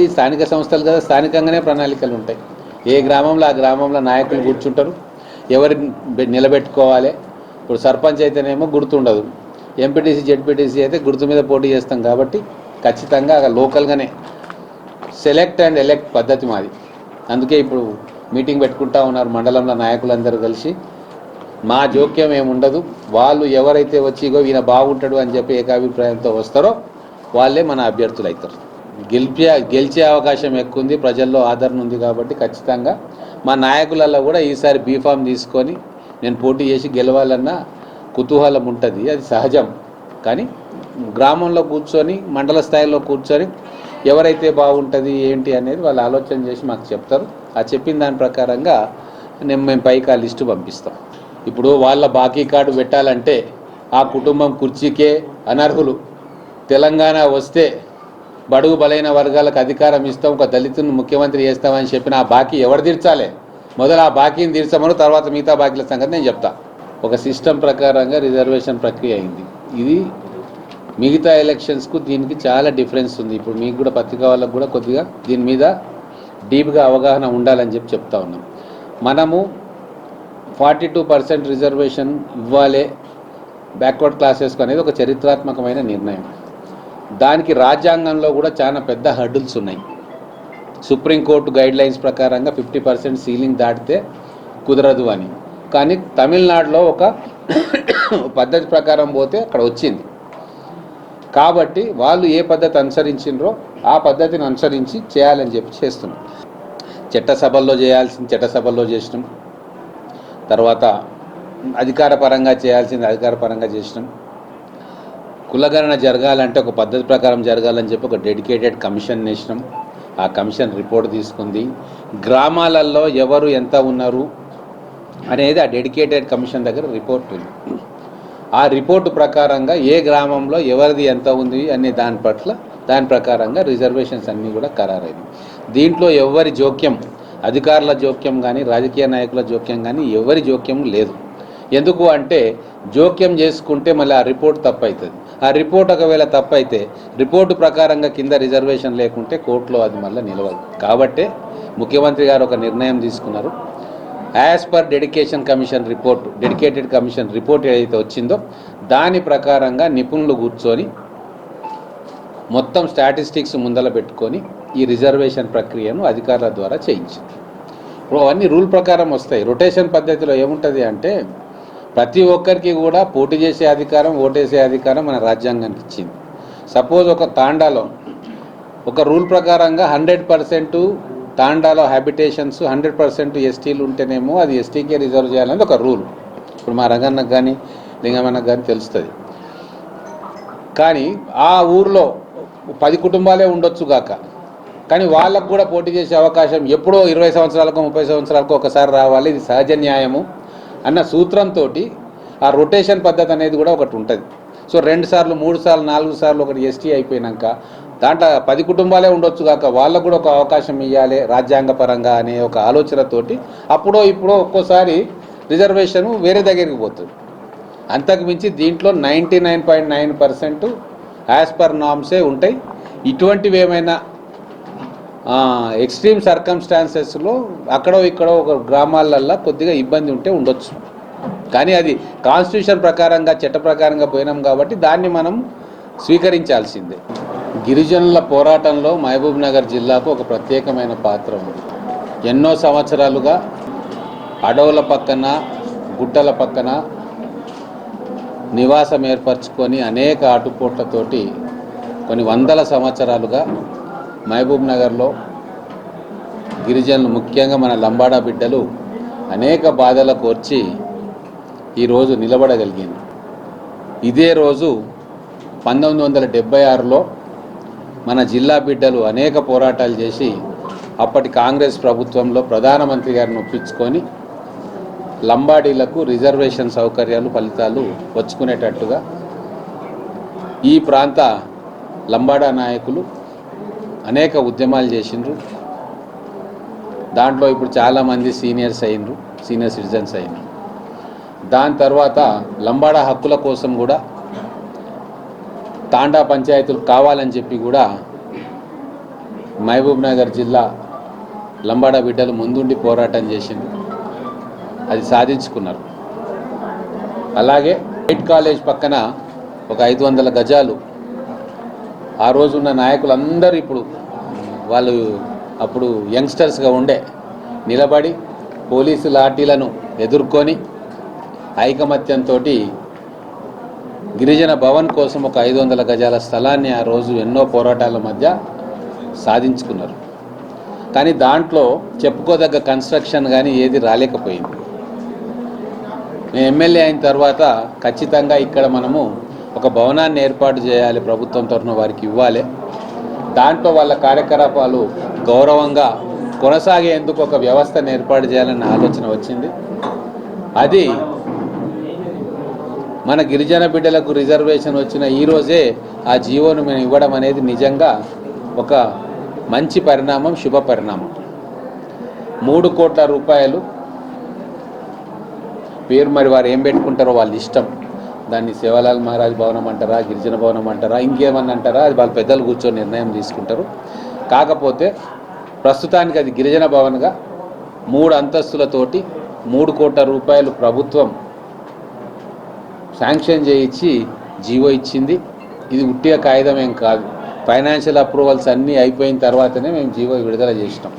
ఏముంటుంది స్థానిక సంస్థలు కదా స్థానికంగానే ప్రణాళికలు ఉంటాయి. ఏ గ్రామంలో ఆ గ్రామంలో నాయకులు కూర్చుంటారు ఎవరిని నిలబెట్టుకోవాలి. ఇప్పుడు సర్పంచ్ అయితేనేమో గుర్తుండదు ఎంపీటీసీ జెడ్పీటీసీ అయితే గుర్తు మీద పోటీ చేస్తాం కాబట్టి ఖచ్చితంగా లోకల్గానే సెలెక్ట్ అండ్ ఎలెక్ట్ పద్ధతి మాది. అందుకే ఇప్పుడు మీటింగ్ పెట్టుకుంటా ఉన్నారు మండలంలో నాయకులందరూ కలిసి. మా జోక్యం ఏముండదు. వాళ్ళు ఎవరైతే వచ్చిగో ఈయన బాగుంటాడు అని చెప్పి ఏకాభిప్రాయంతో వస్తారో వాళ్ళే మన అభ్యర్థులు అవుతారు గెలిపే గెలిచే అవకాశం ఎక్కువ ఉంది ప్రజల్లో ఆదరణ ఉంది కాబట్టి ఖచ్చితంగా. మా నాయకులలో కూడా ఈసారి బీఫామ్ తీసుకొని నేను పోటీ చేసి గెలవాలన్న కుతూహలం ఉంటుంది. అది సహజం. కానీ గ్రామంలో కూర్చొని మండల స్థాయిలో కూర్చొని ఎవరైతే బాగుంటుంది ఏంటి అనేది వాళ్ళు ఆలోచన చేసి మాకు చెప్తారు. ఆ చెప్పిన దాని ప్రకారంగా నేను మేము పైకి ఆ లిస్టు పంపిస్తాం. ఇప్పుడు వాళ్ళ బాకీ కార్డు పెట్టాలంటే ఆ కుటుంబం కుర్చీకే అనర్హులు. తెలంగాణ వస్తే బడుగు బలైన వర్గాలకు అధికారం ఇస్తాం ఒక దళితుని ముఖ్యమంత్రి చేస్తామని చెప్పిన ఆ బాకీ ఎవరు తీర్చాలి? మొదలు ఆ బాకీని తీర్చమను తర్వాత మిగతా బాకీల సంగతి నేను చెప్తా. ఒక సిస్టమ్ ప్రకారంగా రిజర్వేషన్ ప్రక్రియ అయింది. ఇది మిగతా ఎలక్షన్స్కు దీనికి చాలా డిఫరెన్స్ ఉంది. ఇప్పుడు మీకు కూడా పత్రికా వాళ్ళకు కూడా కొద్దిగా దీని మీద డీప్గా అవగాహన ఉండాలని చెప్పి చెప్తా ఉన్నాం. మనము ఫార్టీ టూ పర్సెంట్ రిజర్వేషన్ ఇవ్వాలి బ్యాక్వర్డ్ క్లాసెస్కు అనేది ఒక చరిత్రాత్మకమైన నిర్ణయం దానికి రాజ్యాంగంలో కూడా చాలా పెద్ద హర్డుల్స్ ఉన్నాయి. సుప్రీంకోర్టు గైడ్ లైన్స్ ప్రకారంగా ఫిఫ్టీ పర్సెంట్ సీలింగ్ దాటితే కుదరదు అని. కానీ తమిళనాడులో ఒక పద్ధతి ప్రకారం పోతే అక్కడ వచ్చింది. కాబట్టి వాళ్ళు ఏ పద్ధతి అనుసరించిండ్రో ఆ పద్ధతిని అనుసరించి చేయాలని చెప్పి చేస్తున్నాం చట్టసభల్లో చేయాల్సింది చట్టసభల్లో చేసినాం. తర్వాత అధికారపరంగా చేయాల్సింది అధికారపరంగా చేసినాం. కులగణన జరగాలంటే ఒక పద్ధతి ప్రకారం జరగాలని చెప్పి ఒక డెడికేటెడ్ కమిషన్ వేసినాం ఆ కమిషన్ రిపోర్ట్ తీసుకుంది. గ్రామాలలో ఎవరు ఎంత ఉన్నారు అనేది ఆ డెడికేటెడ్ కమిషన్ దగ్గర రిపోర్ట్ ఉంది. ఆ రిపోర్టు ప్రకారంగా ఏ గ్రామంలో ఎవరిది ఎంత ఉంది అనే దాని పట్ల దాని ప్రకారంగా రిజర్వేషన్స్ అన్నీ కూడా ఖరారైనవి. దీంట్లో ఎవరి జోక్యం అధికారుల జోక్యం కానీ రాజకీయ నాయకుల జోక్యం కానీ ఎవరి జోక్యం లేదు. ఎందుకు అంటే జోక్యం చేసుకుంటే మళ్ళీ ఆ రిపోర్ట్ తప్పు అవుతుంది ఆ రిపోర్ట్ ఒకవేళ తప్పైతే రిపోర్టు ప్రకారంగా కింద రిజర్వేషన్ లేకుంటే కోర్టులో అది మళ్ళీ నిలవదు. కాబట్టే ముఖ్యమంత్రి గారు ఒక నిర్ణయం తీసుకున్నారు. As per dedication commission report dedicated commission report ఏదైతే వచ్చిందో దాని ప్రకారంగా నిపుణులు కూర్చొని మొత్తం స్టాటిస్టిక్స్ ముందల పెట్టుకొని ఈ రిజర్వేషన్ ప్రక్రియను అధికారుల ద్వారా చేయించింది ఇప్పుడు అవన్నీ రూల్ ప్రకారం వస్తాయి. రొటేషన్ పద్ధతిలో ఏముంటుంది అంటే ప్రతి ఒక్కరికి కూడా పోటీ చేసే అధికారం ఓటేసే అధికారం మన రాజ్యాంగానికి ఇచ్చింది. సపోజ్ ఒక తాండాలో ఒక రూల్ ప్రకారంగా హండ్రెడ్ పర్సెంట్ తాండాలో హ్యాబిటేషన్స్ హండ్రెడ్ పర్సెంట్ ఎస్టీలు ఉంటేనేమో అది ఎస్టీకే రిజర్వ్ చేయాలనేది ఒక రూల్. ఇప్పుడు మా రంగన్నకు కానీ లింగమన్నకు కానీ తెలుస్తుంది. కానీ ఆ ఊర్లో పది కుటుంబాలే ఉండొచ్చు కాక కానీ వాళ్ళకు కూడా పోటీ చేసే అవకాశం ఎప్పుడో ఇరవై సంవత్సరాలకు ముప్పై సంవత్సరాలకు ఒకసారి రావాలి. ఇది సహజ న్యాయము. అన్న సూత్రంతో ఆ రొటేషన్ పద్ధతి అనేది కూడా ఒకటి ఉంటుంది. సో రెండు సార్లు మూడు సార్లు నాలుగు సార్లు ఒకటి ఎస్టీ అయిపోయినాక దాంట్లో పది కుటుంబాలే ఉండొచ్చు కాక వాళ్ళకు కూడా ఒక అవకాశం ఇవ్వాలి రాజ్యాంగపరంగా అనే ఒక ఆలోచనతోటి అప్పుడో ఇప్పుడో ఒక్కోసారి రిజర్వేషన్ వేరే దగ్గరికి పోతుంది. అంతకు మించి దీంట్లో ninety nine point nine percent as per నామ్సే ఉంటాయి. ఇటువంటివి ఏమైనా ఎక్స్ట్రీమ్ సర్కమ్స్టాన్సెస్లో అక్కడో ఇక్కడో ఒక గ్రామాలల్లో కొద్దిగా ఇబ్బంది ఉంటే ఉండొచ్చు. కానీ అది కాన్స్టిట్యూషన్ ప్రకారంగా చట్ట ప్రకారంగా పోయినాం కాబట్టి దాన్ని మనం స్వీకరించాల్సిందే. గిరిజనుల పోరాటంలో మహబూబ్ నగర్ జిల్లాకు ఒక ప్రత్యేకమైన పాత్ర ఉంది. ఎన్నో సంవత్సరాలుగా అడవుల పక్కన గుట్టల పక్కన నివాసం ఏర్పరచుకొని అనేక ఆటుపోట్లతోటి కొన్ని వందల సంవత్సరాలుగా మహబూబ్ నగర్లో గిరిజనులు ముఖ్యంగా మన లంబాడా బిడ్డలు అనేక బాధలకు వచ్చి ఈరోజు నిలబడగలిగింది. ఇదే రోజు పంతొమ్మిది వందల డెబ్బై ఆరులో మన జిల్లా బిడ్డలు అనేక పోరాటాలు చేసి అప్పటి కాంగ్రెస్ ప్రభుత్వంలో ప్రధానమంత్రి గారిని ఒప్పించుకొని లంబాడీలకు రిజర్వేషన్ సౌకర్యాలు ఫలితాలు వచ్చుకునేటట్టుగా ఈ ప్రాంత లంబాడా నాయకులు అనేక ఉద్యమాలు చేసిండ్రు. దాంట్లో ఇప్పుడు చాలామంది సీనియర్స్ అయినరు సీనియర్ సిటిజన్స్ అయినరు. దాని తర్వాత లంబాడా హక్కుల కోసం కూడా తాండా పంచాయతీలు కావాలని చెప్పి కూడా మహబూబ్ నగర్ జిల్లా లంబాడా బిడ్డలు ముందుండి పోరాటం చేసింది అది సాధించుకున్నారు. అలాగే ఎయిట్ కాలేజ్ పక్కన ఒక ఐదు వందల గజాలు ఆ రోజున్న నాయకులందరూ ఇప్పుడు వాళ్ళు అప్పుడు యంగ్స్టర్స్గా ఉండే నిలబడి పోలీసు లాఠీలను ఎదుర్కొని ఐకమత్యంతో గిరిజన భవన్ కోసం ఒక ఐదు వందల గజాల స్థలాన్ని ఆ రోజు ఎన్నో పోరాటాల మధ్య సాధించుకున్నారు. కానీ దాంట్లో చెప్పుకోదగ్గ కన్స్ట్రక్షన్ కానీ ఏది రాలేకపోయింది. నేను ఎమ్మెల్యే అయిన తర్వాత ఖచ్చితంగా ఇక్కడ మనము ఒక భవనాన్ని ఏర్పాటు చేయాలి ప్రభుత్వం తరఫున వారికి ఇవ్వాలి. దాంట్లో వాళ్ళ కార్యకలాపాలు గౌరవంగా కొనసాగేందుకు ఒక వ్యవస్థను ఏర్పాటు చేయాలన్న ఆలోచన వచ్చింది. అది మన గిరిజన బిడ్డలకు రిజర్వేషన్ వచ్చిన ఈరోజే ఆ జీవోను మేము ఇవ్వడం అనేది నిజంగా ఒక మంచి పరిణామం శుభ పరిణామం. మూడు కోట్ల రూపాయలు పేరు మరి వారు ఏం పెట్టుకుంటారో వాళ్ళ ఇష్టం. దాన్ని శివలాల్ మహారాజ్ భవనం అంటారా గిరిజన భవనం అంటారా ఇంకేమన్నా అంటారా అది వాళ్ళ పెద్దలు కూర్చొని నిర్ణయం తీసుకుంటారు. కాకపోతే ప్రస్తుతానికి అది గిరిజన భవన్గా మూడు అంతస్తులతోటి మూడు కోట్ల రూపాయలు ప్రభుత్వం శాంక్షన్ చేయించి జీవో ఇచ్చింది. ఇది ఉట్టిగా కాగితం ఏం కాదు. ఫైనాన్షియల్ అప్రూవల్స్ అన్నీ అయిపోయిన తర్వాతనే మేము జీవో విడుదల చేసినాం.